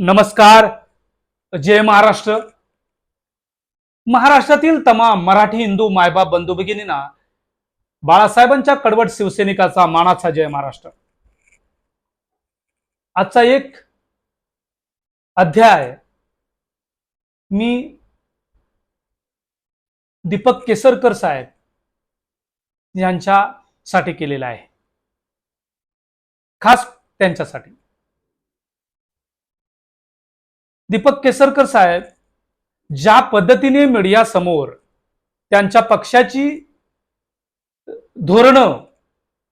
नमस्कार. जय महाराष्ट्र. महाराष्ट्रातील तमाम मराठी हिंदू मायबाप बंधू भगिनींना बाळासाहेबांच्या कडवट शिवसैनिकाचा मानाचा जय महाराष्ट्र. आजचा एक अध्याय मी दीपक केसरकर साहेब यांच्यासाठी केलेला आहे. खास त्यांच्यासाठी. दीपक केसरकर साहेब ज्या पद्धतीने मीडिया समोर त्यांच्या पक्षाची धोरणं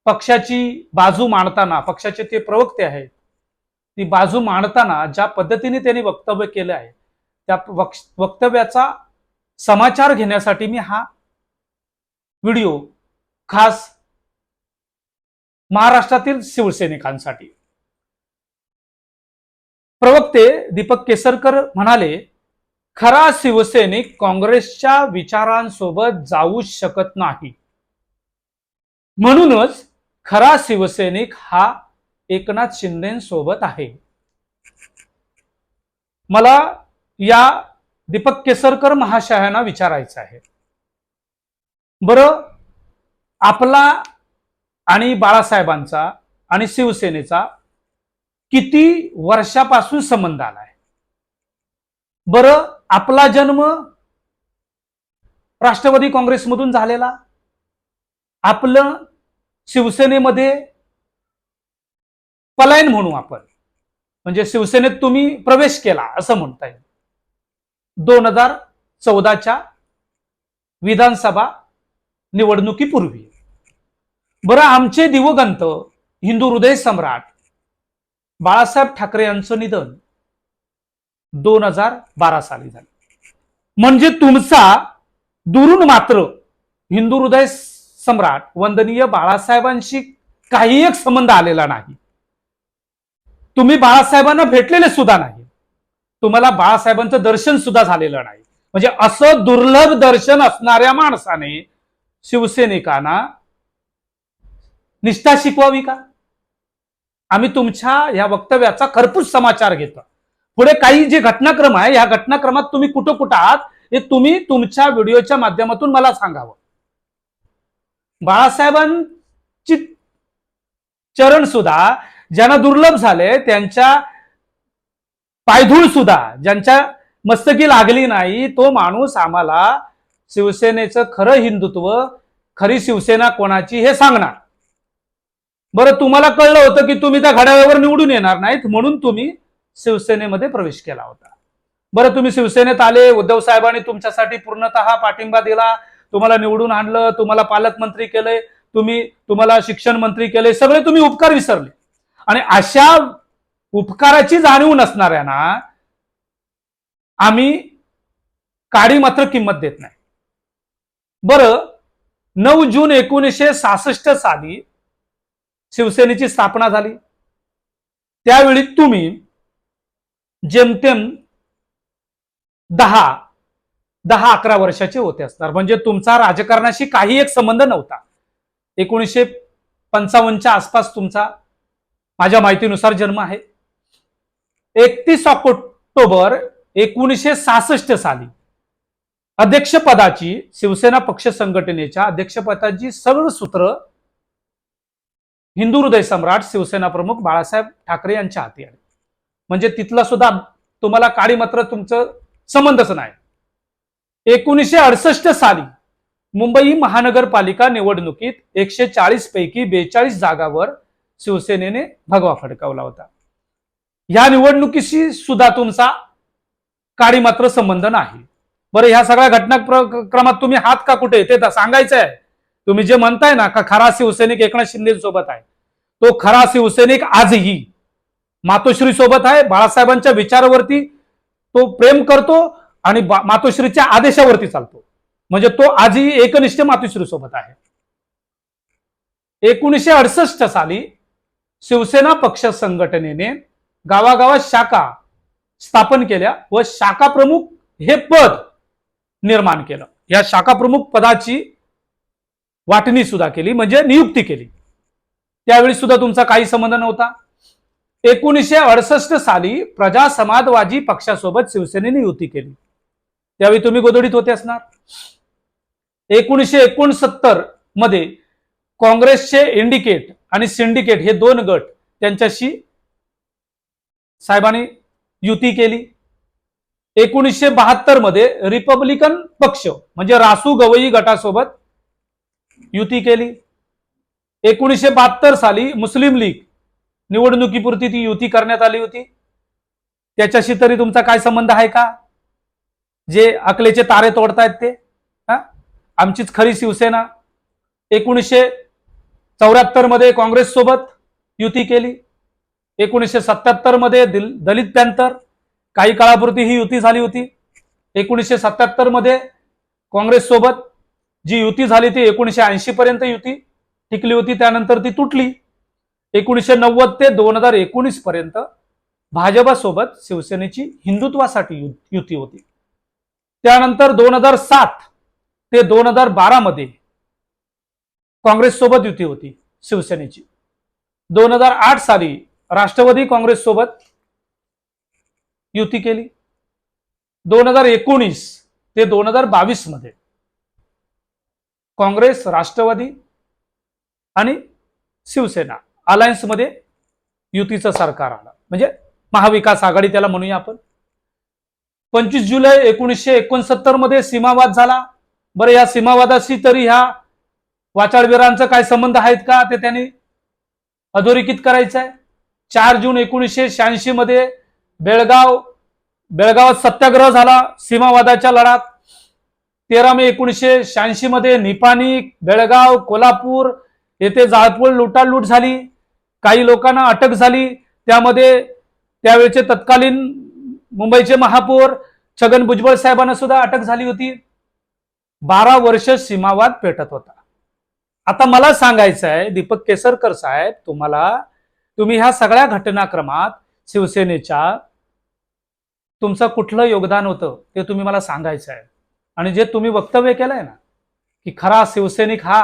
पक्षाची बाजू मांडताना पक्षाचे ते प्रवक्ते आहेत ती बाजू मांडताना ज्या पद्धतीने त्यांनी वक्तव्य केलं आहे त्या वक्ष- वक्तव्याचा समाचार घेण्यासाठी मी हा व्हिडिओ खास महाराष्ट्रातील शिवसैनिकांसाठी प्रवक्ते दीपक केसरकर म्हणाले खरा शिवसैनिक काँग्रेसच्या विचारांसोबत जाऊ शकत नाही. म्हणूनच खरा शिवसैनिक हा एकनाथ शिंदेसोबत आहे. मला या दीपक केसरकर महाशयांना विचारायचं आहे. बरं आपला आणि बाळासाहेबांचा आणि शिवसेनेचा किती वर्षापासून संबंध आलाय? बरं आपला जन्म राष्ट्रवादी काँग्रेसमधून झालेला. आपलं शिवसेनेमध्ये पलायन म्हणू आपण. म्हणजे शिवसेनेत तुम्ही प्रवेश केला असं म्हणता येईल. दोन हजार चौदाच्या विधानसभा निवडणुकीपूर्वी. बरं आमचे दिवगंत हिंदू हृदय सम्राट बाळासाहेब ठाकरे यांचं निधन दोन हजार बारा साली झालं. म्हणजे तुमचा दुरून मात्र हिंदू हृदय सम्राट वंदनीय बाळासाहेबांशी काही एक संबंध आलेला नाही. तुम्ही बाळासाहेबांना भेटलेले सुद्धा नाही. तुम्हाला बाळासाहेबांचं दर्शन सुद्धा झालेलं नाही. म्हणजे असं दुर्लभ दर्शन असणाऱ्या माणसाने शिवसैनिकांना निष्ठा शिकवावी का? आम्ही तुमच्या या वक्तव्याचा खरपूस समाचार घेतो. पुढे काही जे घटनाक्रम आहे या घटनाक्रमात तुम्ही कुठं कुठं आहात हे तुम्ही तुमच्या व्हिडिओच्या माध्यमातून मला सांगावं. बाळासाहेबांची चरण सुद्धा ज्यांना दुर्लभ झाले त्यांच्या पायधूळ सुद्धा ज्यांच्या मस्तकी लागली नाही तो माणूस आम्हाला शिवसेनेचं खरं हिंदुत्व खरी शिवसेना कोणाची हे सांगणार. बरं तुम्हाला कळलं होतं की तुम्ही त्या घड्याळावर निवडून येणार नाहीत म्हणून तुम्ही शिवसेनेमध्ये प्रवेश केला होता. बरं तुम्ही शिवसेनेत आले उद्धव साहेबांनी तुमच्यासाठी पूर्णतः पाठिंबा दिला तुम्हाला निवडून आणलं तुम्हाला पालकमंत्री केलंय तुम्ही तुम्हाला शिक्षण मंत्री केले सगळे तुम्ही उपकार विसरले. आणि अशा उपकाराची जाणीव नसणाऱ्यांना आम्ही काडी मात्र किंमत देत नाही. बरं नऊ जून एकोणीसशे सहासष्ट साली शिवसेनेची स्थापना झाली. त्यावेळी तुम्ही जेमतेम दहा दहा अकरा वर्षाचे होते असणार. म्हणजे तुमचा राजकारणाशी काही एक संबंध नव्हता. एकोणीसशे पंचावन्नच्या आसपास तुमचा माझ्या माहितीनुसार जन्म आहे. एकतीस ऑक्टोबर एकोणीसशे सहासष्ट साली अध्यक्षपदाची शिवसेना पक्ष संघटनेच्या अध्यक्षपदाची सर्व सूत्र हिंदू हृदय सम्राट शिवसेना प्रमुख बाळासाहेब ठाकरे यांच्या हाती आले म्हणजे तिथला सुद्धा तुम्हाला काळी मात्र तुमचं संबंधच नाही. एकोणीसशे अडसष्ट साली मुंबई महानगरपालिका निवडणुकीत एकशे चाळीस पैकी बेचाळीस जागावर शिवसेनेने भगवा फडकावला होता. या निवडणुकीशी सुद्धा तुमचा काळी मात्र संबंध नाही. बरं ह्या सगळ्या घटनाक्रमात तुम्ही हात का कुठे? ते तर सांगायचं आहे तुम्ही जे म्हणताय ना का खरा शिवसैनिक एकनाथ शिंदेसोबत आहे तो खरा शिवसैनिक आजही मातोश्री सोबत आहे. बाळासाहेबांच्या विचारावरती तो प्रेम करतो आणि मातोश्रीच्या आदेशावरती चालतो. म्हणजे तो आजही एकनिष्ठ मातोश्री सोबत आहे. एकोणीसशे अडसष्ट साली शिवसेना पक्ष संघटनेने गावागावात शाखा स्थापन केल्या व शाखा प्रमुख हे पद निर्माण केलं. या शाखा प्रमुख पदाची वाटणी सुद्धा केली म्हणजे नियुक्ती केली. त्यावेळी सुद्धा तुमचा काही संबंध नव्हता. एकोणीसशे अडसष्ट साली प्रजा समाजवादी पक्षासोबत शिवसेनेने युती केली. त्यावेळी तुम्ही गोदडीत होते असणार. एकोणीसशे एकोणसत्तरमध्ये काँग्रेसचे इंडिकेट आणि सिंडिकेट हे दोन गट त्यांच्याशी साहेबांनी युती केली. एकोणीसशे बहात्तरमध्ये रिपब्लिकन पक्ष म्हणजे रासू गवई गटासोबत युती केली. एकोणीसशे बहात्तर साली मुस्लिम लीग निवडणुकीपुरती ती युती करण्यात आली होती. त्याच्याशी तरी तुमचा काय संबंध आहे का? जे अकलेचे तारे तोडतायत ते हा? आमचीच खरी शिवसेना. एकोणीसशे चौऱ्याहत्तरमध्ये काँग्रेस सोबत युती केली. एकोणीसशे सत्याहत्तरमध्ये दिल- दलित पॅन्थर. काही काळापुरती ही युती झाली होती. एकोणीसशे सत्याहत्तरमध्ये काँग्रेस सोबत जी युती झाली ती एकोणीसशे ऐंशी पर्यंत युती टिकली होती त्यानंतर ती तुटली. एकोणीसशे नव्वद ते दोन हजार एकोणीस पर्यंत भाजपासोबत शिवसेनेची हिंदुत्वासाठी युती होती. त्यानंतर दोन हजार सात ते दोन हजार बारा मध्ये काँग्रेस सोबत युती होती शिवसेनेची. दोन हजार आठ साली राष्ट्रवादी काँग्रेस सोबत युती केली. दोन हजार एकोणीस ते दोन हजार बावीसमध्ये काँग्रेस राष्ट्रवादी आणि शिवसेना अलायन्समध्ये युतीचं सरकार आलं. म्हणजे महाविकास आघाडी त्याला म्हणूया आपण. पंचवीस जुलै एकोणीसशे एकोणसत्तरमध्ये सीमावाद झाला. बरं या सीमावादाशी तरी ह्या वाचाळवीरांचा काय संबंध आहेत का ते त्यांनी अधोरेखित करायचं आहे. चार जून एकोणीसशे शहाऐंशी मध्ये बेळगाव बेळगावात सत्याग्रह झाला सीमावादाच्या लढात. तेरा मे एकोणीसशे शहाऐंशी मध्ये निपाणी बेळगाव कोल्हापूर येथे जाळपोळ लुटालूट झाली. काही लोकांना अटक झाली. त्यामध्ये त्यावेळेचे तत्कालीन मुंबईचे महापौर छगन भुजबळ साहेबांना सुद्धा अटक झाली होती. बारा वर्ष सीमावाद पेटत होता. आता मला सांगायचं आहे दीपक केसरकर साहेब तुम्हाला तुम्ही ह्या सगळ्या घटनाक्रमात शिवसेनेच्या तुमचं कुठलं योगदान होतं ते तुम्ही मला सांगायचं आहे. आणि जे तुम्ही वक्तव्य केलंय ना की खरा शिवसैनिक हा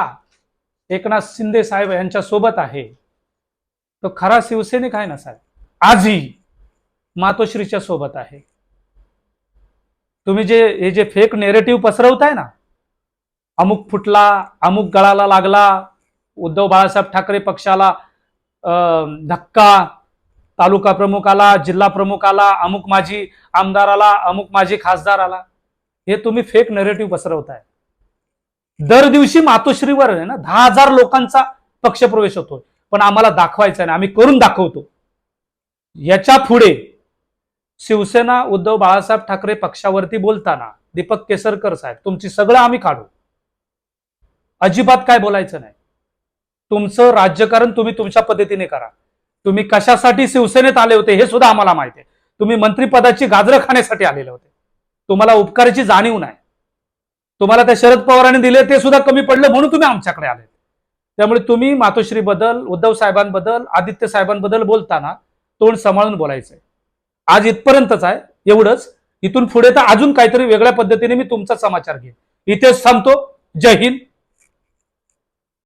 एकनाथ शिंदे साहेब यांच्या सोबत आहे तो खरा शिवसैनिक आहे ना साहेब? आजही मातोश्रीच्या सोबत आहे. तुम्ही जे हे जे फेक नेरेटिव्ह पसरवताय ना अमुक फुटला अमुक गळाला लागला उद्धव बाळासाहेब ठाकरे पक्षाला धक्का तालुका प्रमुख आला जिल्हा प्रमुख आला अमुक माझी आमदार आला अमुक माझी खासदार आला हे तुम्ही फेक नेरेटिव्ह पसरवताय. दर दिवशी मातोश्रीवर आहे ना दहा हजार लोकांचा पक्षप्रवेश होतोय. पण आम्हाला दाखवायचा नाही आम्ही करून दाखवतो. याच्यापुढे शिवसेना उद्धव बाळासाहेब ठाकरे पक्षावरती बोलताना दीपक केसरकर साहेब तुमची सगळं आम्ही काढू. अजिबात काय बोलायचं नाही. तुमचं राज्यकारण तुम्ही तुमच्या पद्धतीने करा. तुम्ही कशासाठी शिवसेनेत आले होते हे सुद्धा आम्हाला माहिती आहे. तुम्ही मंत्रिपदाची गाजरं खाण्यासाठी आलेले होते. तुम्हाला उपकाराची जाणीव नाही. तुम्हाला त्या शरद पवारांनी दिले ते सुद्धा कमी पडलं म्हणून तुम्ही आमच्याकडे आले. त्यामुळे तुम्ही मातोश्री बद्दल उद्धव साहेबांबद्दल आदित्य साहेबांबद्दल बोलताना तोंड सांभाळून बोलायचंय. आज इथपर्यंतच आहे एवढंच. इथून पुढे तर अजून काहीतरी वेगळ्या पद्धतीने मी तुमचा समाचार घेईन. इथेच थांबतो. जय हिंद.